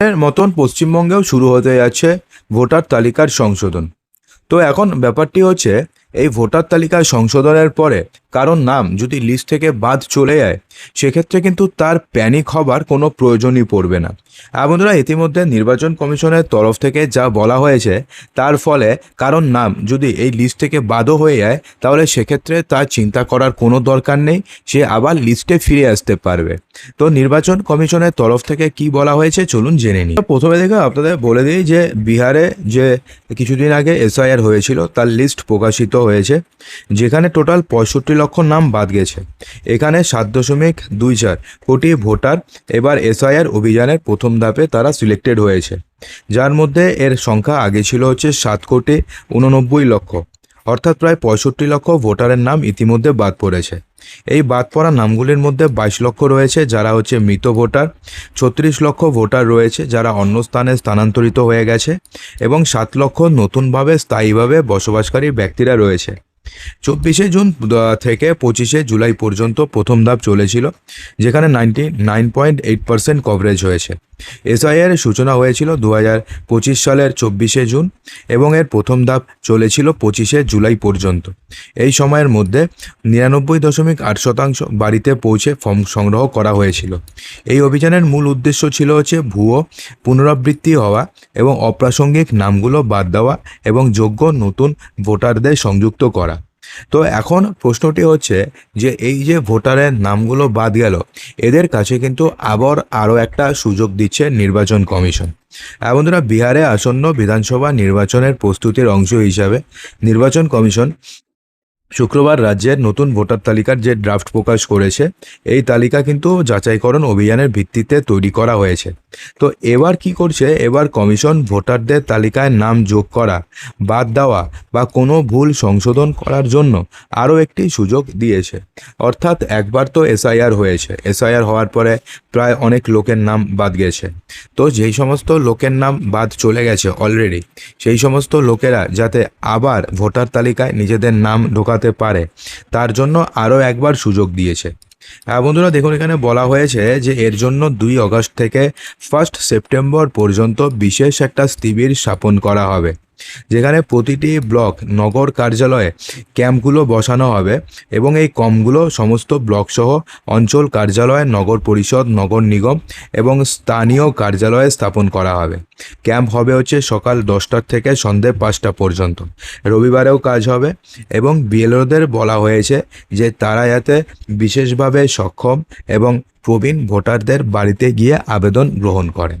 এর মতন পশ্চিমবঙ্গেও শুরু হতে যাচ্ছে ভোটার তালিকার সংশোধন। তো এখন ব্যাপারটি হচ্ছে, এই ভোটার তালিকার সংশোধনের পরে কারণ নাম যদি লিস্ট থেকে বাদ চলে যায়, সেক্ষেত্রে কিন্তু তার প্যানিক হবার কোনো প্রয়োজনই পড়বে না। বন্ধুরা, ইতিমধ্যে নির্বাচন কমিশনের তরফ থেকে যা বলা হয়েছে, তার ফলে কারোর নাম যদি এই লিস্ট থেকে বাদও হয়ে যায়, তাহলে সেক্ষেত্রে তার চিন্তা করার কোনো দরকার নেই, সে আবার লিস্টে ফিরে আসতে পারবে। তো নির্বাচন কমিশনের তরফ থেকে কি বলা হয়েছে, চলুন জেনে নিই। প্রথমে দেখে আপনাদের বলে দিই যে, বিহারে যে কিছুদিন আগে এসআইআর হয়েছিল, তার লিস্ট প্রকাশিত হয়েছে, যেখানে টোটাল পঁয়ষট্টি লক্ষ নাম বাদ গেছে। এখানে সাত দশমিক দুই চার কোটি ভোটার, এবার এসআইআর অভিযানের প্রথম ধাপে তারা সিলেক্টেড হয়েছে। যার মধ্যে এর সংখ্যা আগে ছিল হচ্ছে সাত কোটি উননব্বই লক্ষ, অর্থাৎ প্রায় পঁয়ষট্টি লক্ষ ভোটারের নাম ইতিমধ্যে বাদ পড়েছে। এই বাদ পড়া নামগুলির মধ্যে বাইশ লক্ষ রয়েছে যারা হচ্ছে মৃত ভোটার, ছত্রিশ লক্ষ ভোটার রয়েছে যারা অন্য স্থানে স্থানান্তরিত হয়ে গেছে, এবং সাত লক্ষ নতুনভাবে স্থায়ীভাবে বসবাসকারী ব্যক্তিরা রয়েছে। চব্বিশে জুন থেকে পঁচিশে জুলাই পর্যন্ত প্রথম ধাপ চলেছিল, যেখানে ninety, nine point eight percent coverage হয়েছে। এসআইআর সূচনা হয়েছিল দু হাজার পঁচিশ সালের চব্বিশে জুন এবং এর প্রথম ধাপ চলেছিল পঁচিশে জুলাই পর্যন্ত। এই সময়ের মধ্যে নিরানব্বই দশমিক আট শতাংশ বাড়িতে পৌঁছে ফর্ম সংগ্রহ করা হয়েছিল। এই অভিযানের মূল উদ্দেশ্য ছিল হচ্ছে ভুয়ো পুনরাবৃত্তি হওয়া এবং অপ্রাসঙ্গিক নামগুলো বাদ দেওয়া এবং যোগ্য নতুন ভোটারদের সংযুক্ত করা। তো এখন প্রশ্নটি হচ্ছে যে এই যে ভোটারের নামগুলো বাদ গেল, এদের কাছে কিন্তু আবার আরও একটা সুযোগ দিচ্ছে নির্বাচন কমিশন। আর বন্ধুরা, বিহারে আসন্ন বিধানসভা নির্বাচনের প্রস্তুতির অংশ হিসাবে নির্বাচন কমিশন শুক্রবার রাজ্যের নতুন ভোটার তালিকার যে ড্রাফট প্রকাশ করেছে, এই তালিকা কিন্তু যাচাইকরণ অভিযানের ভিত্তিতে তৈরি করা হয়েছে। তো এবার কি করছে? এবার কমিশন ভোটারদের তালিকায় নাম যোগ করা, বাদ দেওয়া বা কোনো ভুল সংশোধন করার জন্য আরও একটি সুযোগ দিয়েছে। অর্থাৎ একবার তো এসআইআর হয়েছে। এসআইআর হওয়ার পরে প্রায় অনেক লোকের নাম বাদ গেছে। তো যেই সমস্ত লোকের নাম বাদ চলে গেছে অলরেডি, সেই সমস্ত লোকেরা যাতে আবার ভোটার তালিকায় নিজেদের নাম ঢোকাতে পারে, তার জন্য আরও একবার সুযোগ দিয়েছে। হ্যাঁ বন্ধুরা, দেখুন, এখানে বলা হয়েছে যে এর জন্য দুই অগস্ট থেকে ফার্স্ট সেপ্টেম্বর পর্যন্ত বিশেষ একটা শিবির স্থাপন করা হবে। যেখানে প্রতিটি ব্লক নগর কার্যালয়ে ক্যাম্পগুলো বসানো হবে এবং এই কমগুলো সমস্ত ব্লক সহ অঞ্চল কার্যালয়, নগর পরিষদ, নগর নিগম এবং স্থানীয় কার্যালয়ে স্থাপন করা হবে। ক্যাম্প হবে হচ্ছে সকাল দশটার থেকে সন্ধে পাঁচটা পর্যন্ত। রবিবারেও কাজ হবে এবং বিএলওদের বলা হয়েছে যে তারা যাতে বিশেষভাবে সক্ষম এবং প্রবীণ ভোটারদের বাড়িতে গিয়ে আবেদন গ্রহণ করেন।